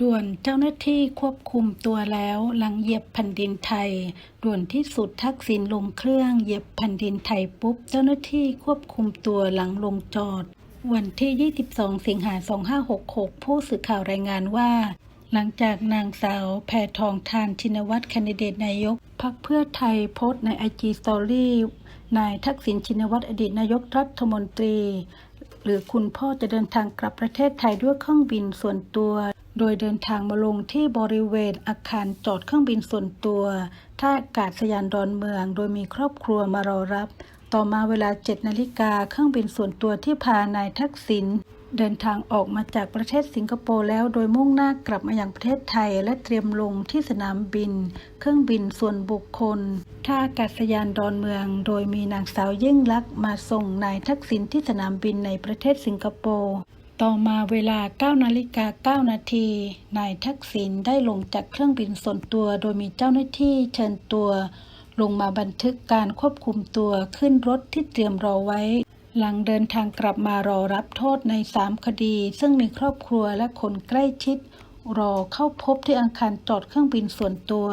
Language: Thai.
ด่วนเจ้าหน้าที่ควบคุมตัวแล้ว หลังเหยียบแผ่นดินไทย ด่วนที่สุดทักษิณลงเครื่องเหยียบแผ่นดินไทยปุ๊บ เจ้าหน้าที่ควบคุมตัวหลังลงจอด วันที่ 22 สิงหา 2566 ผู้สื่อข่าวรายงานว่า หลังจากนางสาวแพทองทานชินวัตรแคนดิเดตนายกพรรคเพื่อไทยโพสต์ในไอจีสตอรี่นายทักษิณชินวัตรอดีตนายกรัฐมนตรี หรือคุณพ่อจะเดินทางกลับประเทศไทยด้วยเครื่องบินส่วนตัว โดยเดินทางมาลงที่บริเวณอาคารจอดเครื่องบินส่วนตัวท่าอากาศยานดอนเมือง โดยมีครอบครัวมารอรับ ต่อมาเวลา 7 นาฬิกาเครื่องบินส่วนตัวที่พานายทักษิณ เดินทางออกมาจากประเทศสิงคโปร์แล้วโดยมุ่งหน้ากลับมายังประเทศไทย และเตรียมลงที่สนามบิน เครื่องบินส่วนบุคคลท่าอากาศยานดอนเมือง โดยมีนางสาวยิ่งลักษณ์มาส่งนายทักษิณที่สนามบินในประเทศสิงคโปร์ต่อมาเวลา 9 นาฬิกา 9 นาที นายทักษิณได้ลงจากเครื่องบินส่วนตัว โดยมีเจ้าหน้าที่เชิญตัว ลงมาบันทึกการควบคุมตัวขึ้นรถที่เตรียมรอไว้ หลังเดินทางกลับมารอรับโทษใน 3 คดี ซึ่งมีครอบครัวและคนใกล้ชิด รอเข้าพบที่อาคารจอดเครื่องบินส่วนตัว